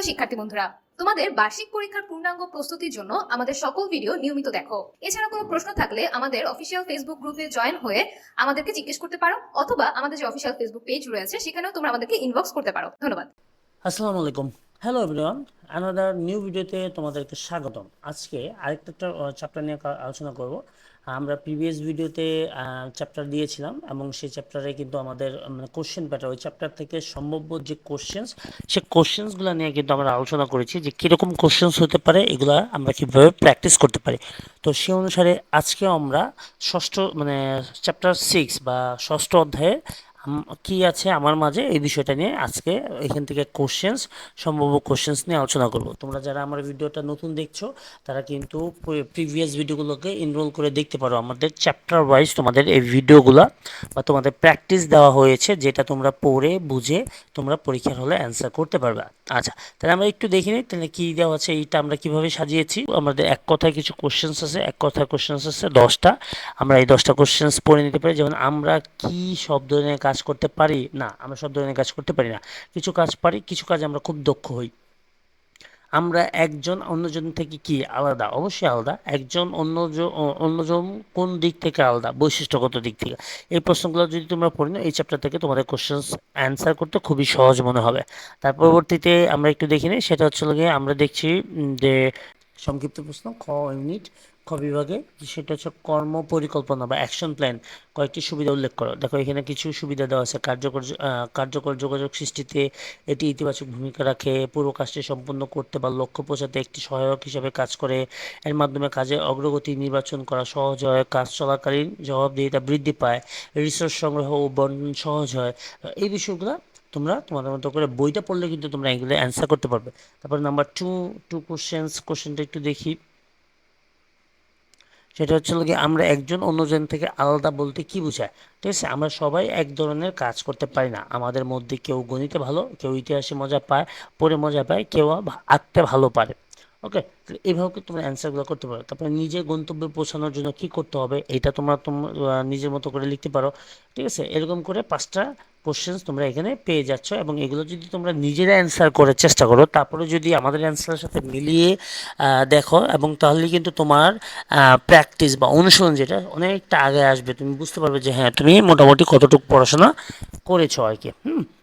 প্রিয় শিক্ষার্থী বন্ধুরা, তোমাদের বার্ষিক পরীক্ষার পূর্ণাঙ্গ প্রস্তুতির জন্য আমাদের সকল ভিডিও নিয়মিত দেখো। এছাড়া কোনো প্রশ্ন থাকলে আমাদের অফিসিয়াল ফেসবুক গ্রুপে জয়েন হয়ে আমাদেরকে জিজ্ঞেস করতে পারো, অথবা আমাদের যে অফিসিয়াল ফেসবুক পেজ রয়েছে, সেখানেও তোমরা আমাদেরকে ইনবক্স করতে পারো। ধন্যবাদ। আসসালামু আলাইকুম। হ্যালো এভরিওয়ান অ্যানাদার নিউ ভিডিওতে তোমাদেরকে স্বাগতম। আজকে আরেকটা চ্যাপ্টার নিয়ে আলোচনা করব। আমরা প্রিভিয়াস ভিডিওতে চ্যাপ্টার দিয়েছিলাম এবং সেই চ্যাপ্টারে কিন্তু আমাদের মানে কোশ্চেন প্যাটার ওই চ্যাপ্টার থেকে সম্ভাব্য যে কোশ্চেন্স সেই কোশ্চেন্সগুলো নিয়ে কিন্তু আমরা আলোচনা করেছি যে কীরকম কোশ্চেন্স হতে পারে, এগুলা আমরা কীভাবে প্র্যাকটিস করতে পারি। তো সেই অনুসারে আজকে আমরা ষষ্ঠ মানে চ্যাপ্টার সিক্স বা ষষ্ঠ অধ্যায়ে আম- কি আছে আমার মাঝে? এই বিষয়টা নিয়ে আজকে এখান থেকে কোশ্চেন্স সম্ভাব্য কোশ্চেন্স নিয়ে আলোচনা করব। তোমরা যারা আমার ভিডিওটা নতুন দেখছ, তারা কিন্তু প্রিভিয়াস ভিডিওগুলোকে এনরোল করে দেখতে পারো। আমাদের চ্যাপ্টার ওয়াইজ তোমাদের এই ভিডিওগুলো বা তোমাদের প্র্যাকটিস দেওয়া হয়েছে, যেটা তোমরা পড়ে, বুঝে তোমরা পরীক্ষার হলে অ্যান্সার করতে পারবে। আচ্ছা তাহলে আমরা একটু দেখে নিই, তাহলে কী দেওয়া আছে, এইটা আমরা কীভাবে সাজিয়েছি? আমাদের এক কথায় কিছু কোশ্চেন্স আছে, এক কথায় কোশ্চেন্স আছে, দশটা। আমরা এই দশটা কোশ্চেন্স পড়ে নিতে পারি। যেমন আমরা কি সব ধরনের কাজ করতে পারি না, আমরা সব ধরনের কাজ করতে পারি না। কিছু কাজ পারি, কিছু কাজ আমরা খুব দক্ষ হই। আমরা একজন অন্যজন থেকে কি আলাদা? অবশ্যই আলাদা। একজন অন্য অন্যজন কোন দিক থেকে আলাদা? বৈশিষ্ট্যগত দিক থেকে। এই প্রশ্নগুলো যদি তোমরা পড়ি না এই চ্যাপ্টার থেকে তোমাদের কোশ্চেন্স অ্যান্সার করতে খুবই সহজ মনে হবে। তার পরবর্তীতে আমরা একটু দেখি নিই, সেটা হচ্ছে গিয়ে আমরা দেখছি যে সংক্ষিপ্ত প্রশ্ন, খ ইউনিট খ বিভাগে সেটা হচ্ছে কর্ম পরিকল্পনা বা অ্যাকশন প্ল্যান কয়েকটি সুবিধা উল্লেখ করো। দেখো, এখানে কিছু সুবিধা দেওয়া আছে। কার্যকর কার্যকর যোগাযোগ সৃষ্টিতে এটি ইতিবাচক ভূমিকা রাখে। পুরো কাজটি সম্পন্ন করতে বা লক্ষ্য পৌঁছাতে একটি সহায়ক হিসেবে কাজ করে। এর মাধ্যমে কাজে অগ্রগতি নির্বাচন করা সহজ হয়। কাজ চলাকালীন জবাবদিহিতা বৃদ্ধি পায়। রিসোর্স সংগ্রহ ও বন্টন সহজ হয়। এই বিষয়গুলো তোমরা তোমাদের মতো করে বইটা পড়লে কিন্তু তোমরা এগুলো অ্যান্সার করতে পারবে। তারপরে নাম্বার টু টু কোশ্চেন্স কোশ্চেনটা একটু দেখি। সেটা হচ্ছে কি আমরা একজন অন্যজন থেকে আলাদা বলতে কি বোঝায়? ঠিক আছে? আমরা সবাই এক ধরনের কাজ করতে পারি না। আমাদের মধ্যে কেউ গণিতে ভালো, কেউ ইতিহাসে মজা পায়, পড়ে মজা পায়, কেউ আঁকতে ভালো পারে। ওকে এইভাবে তোমরা অ্যান্সারগুলো করতে পারো। তারপরে নিজের গন্তব্যে পৌঁছানোর জন্য কি করতে হবে, এটা তোমরা তোমরা নিজের মতো করে লিখতে পারো। ঠিক আছে? এরকম করে পাঁচটা কোশ্চেন্স তোমরা এখানে পেয়ে যাচ্ছ এবং এগুলো যদি তোমরা নিজেরা অ্যান্সার করার চেষ্টা করো, তারপরে যদি আমাদের অ্যান্সারের সাথে মিলিয়ে দেখো এবং তাহলে কিন্তু তোমার প্র্যাকটিস বা অনুশীলন যেটা অনেকটা আগে আসবে, তুমি বুঝতে পারবে যে হ্যাঁ তুমি মোটামুটি কতটুকু পড়াশোনা করেছ আর কি। হুম?